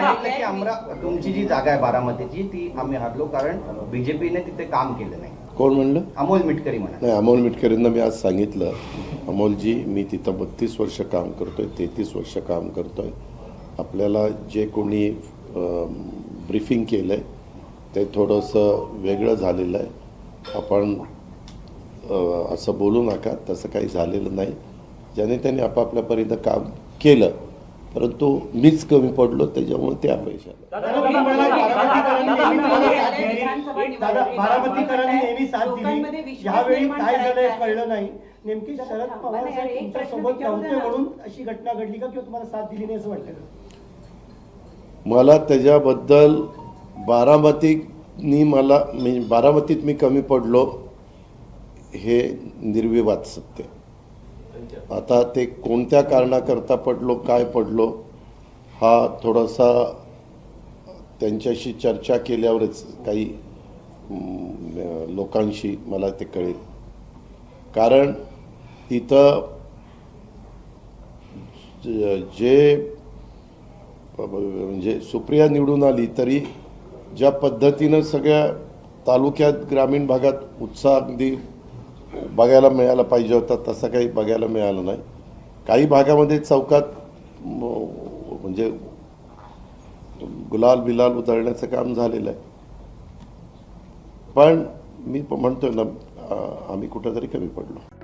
सांगितलं की अमरा तुमची जी जागा आहे बारामतीची ती आम्ही हरलो कारण बीजेपीने तिथे काम केलं नाही. कोण म्हणलं? अमोल मिटकरी म्हणा. नाही अमोल मिटकरींना मी आज सांगितलं. अमोलजी मी तिथं बत्तीस वर्ष काम करतोय तेहतीस वर्ष काम करतोय. आपल्याला जे कोणी ब्रीफिंग केलं आहे ते थोडंसं वेगळं झालेलं आहे. आपण असं बोलू नका तसं काही झालेलं नाही. ज्याने त्यांनी आपापल्या परीनं काम केलं परंतु मीच कमी पडलो त्याच्यामुळे ते अपयश मला त्याच्याबद्दल बारामतीनी मला मी बारामतीत मी कमी पडलो हे निर्विवाद सत्य आता ते कोणत्या कारणाकरता पडलो काय पडलो हा थोडासा त्यांच्याशी चर्चा केल्यावरच काही लोकांशी मला ते कळेल. कारण तिथं जे म्हणजे सुप्रिया निवडून आली तरी ज्या पद्धतीनं सगळ्या तालुक्यात ग्रामीण भागात उत्साह अगदी बघायला मिळायला पाहिजे होता तसं काही बघायला मिळालं नाही. काही भागामध्ये चौकात म्हणजे गुलाल बिलाल उधळण्याचं काम झालेलं आहे. पण मी म्हणतोय ना आम्ही कुठंतरी कमी पडलो.